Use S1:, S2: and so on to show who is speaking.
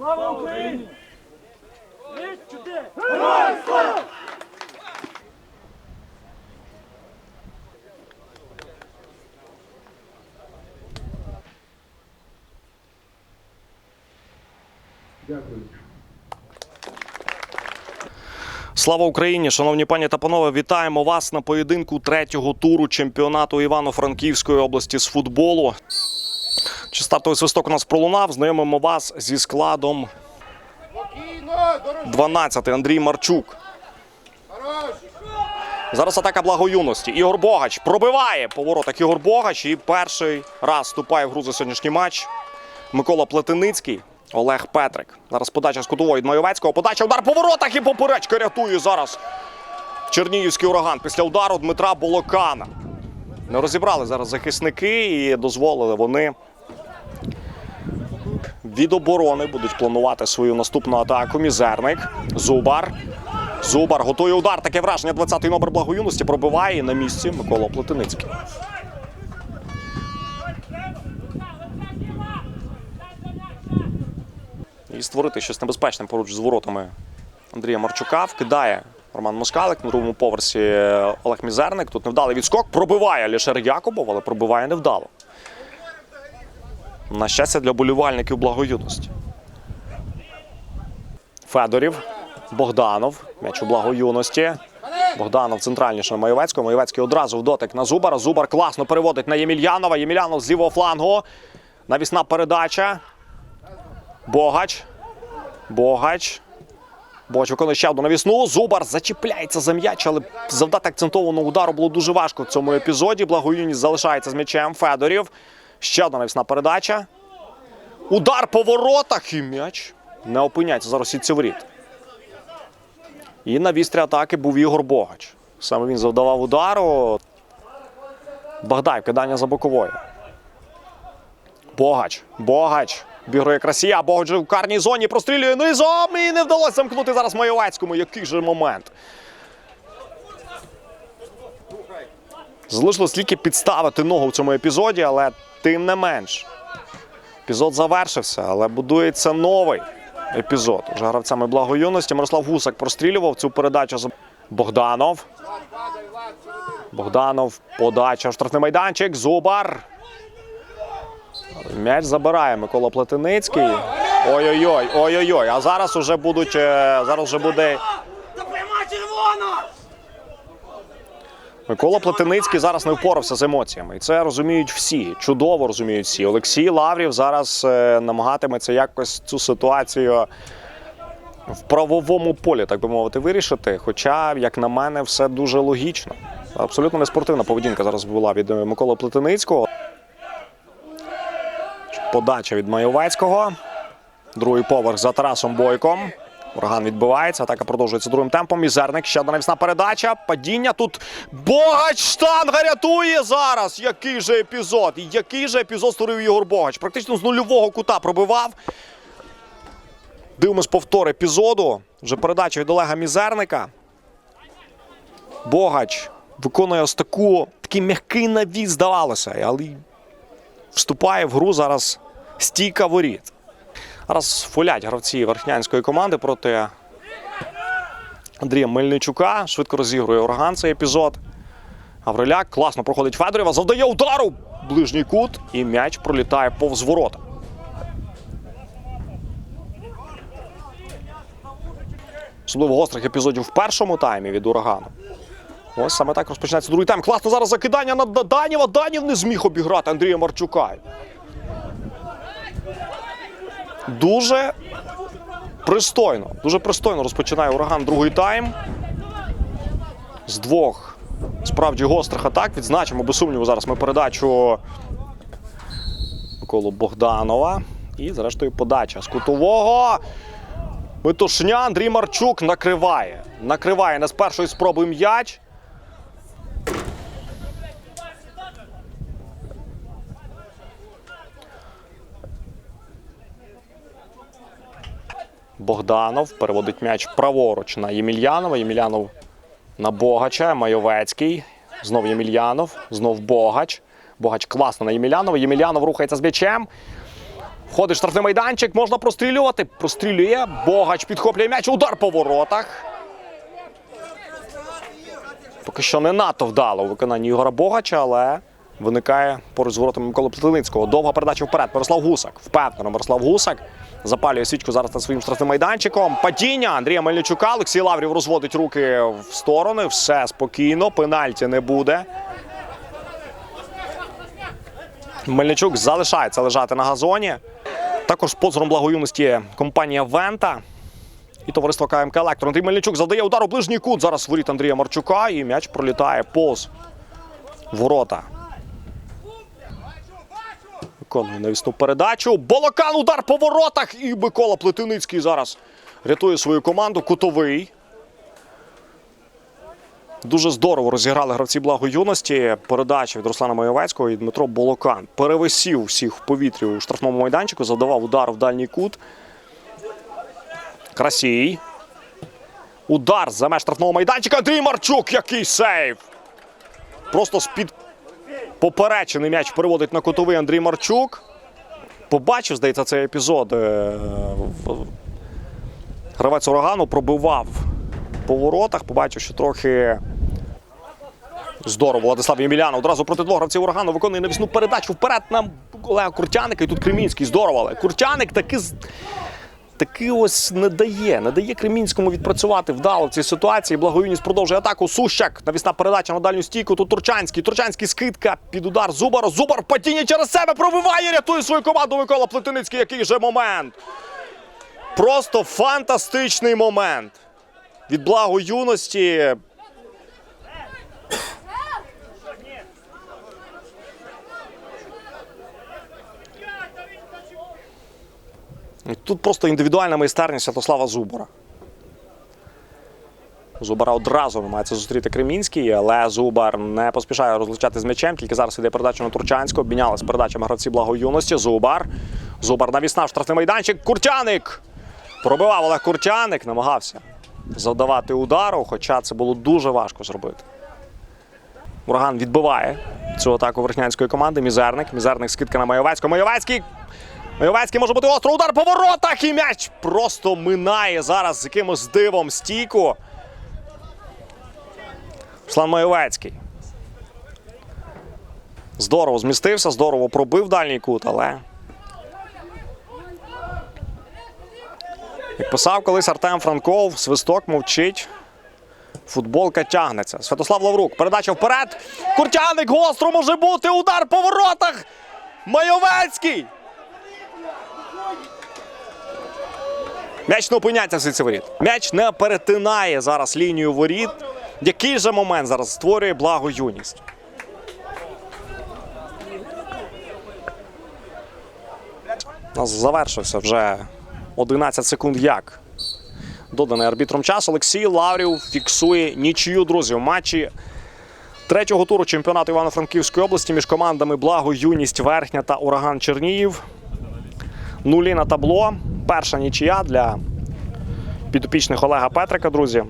S1: Слава Україні! Героям слава!
S2: Слава Україні, шановні пані та панове, вітаємо вас на поєдинку третього туру чемпіонату Івано-Франківської області з футболу. Чи стартовий свисток у нас пролунав? Знайомимо вас зі складом 12 Андрій Марчук. Зараз атака благоюності. Ігор Богач пробиває по воротах Ігор Богач. І перший раз вступає в гру за сьогоднішній матч. Микола Плетеницький, Олег Петрик. Зараз подача з кутової від Майовецького. Подача удар по воротах і поперечка рятує зараз Чернігівський ураган після удару Дмитра Болокана. Не розібрали зараз захисники і дозволили вони від оборони будуть планувати свою наступну атаку. Мізерник. Зубар. Зубар готує удар. Таке враження. 20-й номер благоюності пробиває на місці Микола Плетеницький. І створити щось небезпечне поруч з воротами Андрія Марчука. Вкидає Роман Москалик на другому поверсі Олег Мізерник. Тут невдалий відскок. Пробиває Лішер Якубов, але пробиває невдало. На щастя для болівальників благоюності. Федорів, Богданов. М'яч у благоюності. Богданов центральніше на Маєвецького. Маєвецький одразу в дотик на Зубара. Зубар класно переводить на Ємельянова. Ємельянов з лівого флангу. Навісна передача. Богач. Богач. Богач виконує ще одну навісну. Зубар зачіпляється за м'яч, але завдати акцентованого удару було дуже важко в цьому епізоді. Благоюність залишається з м'ячем. Федорів. Ще одна навісна передача. Удар по воротах і м'яч. Не опиняється зараз у сітці воріт. І на вістрі атаки був Ігор Богач. Саме він завдавав удару. Богдай, кидання за боковою. Богач. Богач. Бігрує красія. Богач в карній зоні прострілює низом. І не вдалося замкнути зараз Майовецькому. Який же момент. Залишилось тільки підставити ногу в цьому епізоді, але тим не менш. Епізод завершився, але будується новий епізод. Уже гравцями благоюності. Мирослав Гусак прострілював цю передачу. за Богданов. Богданов. Подача в штрафний майданчик. Зубар. М'яч забирає Микола Плетеницький. Ой-ой-ой, ой-ой-ой. А зараз уже будуть. е, Зараз вже буде. Микола Плетеницький зараз не впорався з емоціями. І це розуміють всі. Чудово розуміють всі. Олексій Лаврів зараз е, намагатиметься якось цю ситуацію в правовому полі, так би мовити, вирішити. Хоча, як на мене, все дуже логічно. Абсолютно неспортивна поведінка зараз була від е, Миколи Плетеницького. Подача від Майовецького. Другий поверх за Тарасом Бойком. Ураган відбивається. Атака продовжується другим темпом. Мізерник. Ще одна навісна передача. Падіння тут. Богач штанга рятує зараз. Який же епізод? Який же епізод створив Ігор Богач? Практично з нульового кута пробивав. Дивимось повтор епізоду. Вже передача від Олега Мізерника. Богач виконує ось таку такий м'який навіс, здавалося, але вступає в гру зараз стійка воріт. Зараз фолять гравці верхнянської команди проти Андрія Мельничука. Швидко розігрує ураган цей епізод. Гавриляк класно проходить Федорєва, завдає удару. Ближній кут і м'яч пролітає повз ворота. Особливо гострих епізодів в першому таймі від урагану. Ось саме так розпочинається другий тайм. Класно зараз закидання на Данєва. Данів не зміг обіграти Андрія Марчука. Дуже пристойно. Дуже пристойно розпочинає ураган другий тайм. З двох справді гострих атак. Відзначимо без сумніву зараз ми передачу Миколу Богданова. І, зрештою, подача з кутового. Метушня Андрій Марчук накриває. Накриває не з першої спроби м'яч. Богданов переводить м'яч праворуч на Ємельянова. Ємельянов на Богача. Майовецький. Знов Ємельянов. Знов Богач. Богач класно на Ємельянова. Ємельянов рухається з м'ячем. Входить штрафний майданчик, можна прострілювати. Прострілює. Богач підхоплює м'яч. Удар по воротах. Поки що не надто вдало у виконанні Ігора Богача, але виникає поруч з воротами Миколи Плетеницького. Довга передача вперед. Мирослав Гусак. Впевнено, Мирослав Гусак. Запалює свічку зараз над своїм штрафним майданчиком. Падіння Андрія Мельничука. Олексій Лаврів розводить руки в сторони. Все спокійно. Пенальті не буде. Мельничук залишається лежати на газоні. Також спонсором благоюності компанія Вента і товариство КМК Електро. Андрій Мельничук завдає удар у ближній кут. Зараз воріт Андрія Марчука і м'яч пролітає повз ворота. Виконує навісну передачу. Болокан удар по воротах. І Микола Плетеницький зараз рятує свою команду. Кутовий. Дуже здорово розіграли гравці благоюності. Передача від Руслана Маєвецького і Дмитро Болокан. Перевисів всіх в повітрі у штрафному майданчику, завдавав удар в дальній кут. Красій. Удар за меж штрафного майданчика. Андрій Марчук. Який сейв! Просто з-під поперечений м'яч переводить на кутовий Андрій Марчук. Побачив, здається, цей епізод. е, Гравець урагану пробивав по воротах. Побачив, що трохи здорово. Владислав Єміляна одразу проти двох гравців урагану виконує навісну передачу вперед на Олега Куртяника. І тут Кремінський здорово, але Куртяник таки таки ось не дає, не дає Кремінському відпрацювати вдало в цій ситуації. Благоюність продовжує атаку. Сущак. Навісна передача на дальню стійку. Тут Турчанський. Турчанський скидка під удар Зубар. Зубар падіння через себе пробиває, рятує свою команду Микола Плетиницький. Який же момент. Просто фантастичний момент. Від благо юності. Тут просто індивідуальна майстерність Святослава Зубора. Зубара одразу намагається зустріти Кремінський, але Зубар не поспішає розлучати з м'ячем. Тільки зараз іде передача на Турчанського. Обмінялись передачами гравці благо юності. Зубар. Зубар навісна в штрафний майданчик. Куртяник! Пробивав Олег Куртяник, намагався завдавати удару, хоча це було дуже важко зробити. Ураган відбиває цю атаку верхнянської команди. Мізерник. Мізерник скидка на Майовецького. Майовецький Майовецький може бути острий удар по воротах і м'яч просто минає зараз з якимось дивом стійку. Руслан Майовецький. Здорово змістився, здорово пробив дальній кут, але. Як писав колись Артем Франков, свисток мовчить. Футболка тягнеться. Святослав Лаврук. Передача вперед. Куртяник гостро може бути. Удар по воротах. Майовецький. М'яч не опиняється в сітці воріт. М'яч не перетинає зараз лінію воріт. Який же момент зараз створює благо юність? У нас завершився вже 11 секунд як. Доданий арбітром час. Олексій Лаврів фіксує нічию, друзі, в матчі третього туру чемпіонату Івано-Франківської області між командами Благо, Юність, Верхня та Ураган Чернігів. Нулі на табло. Перша нічия для підопічних Олега Петрика, друзі.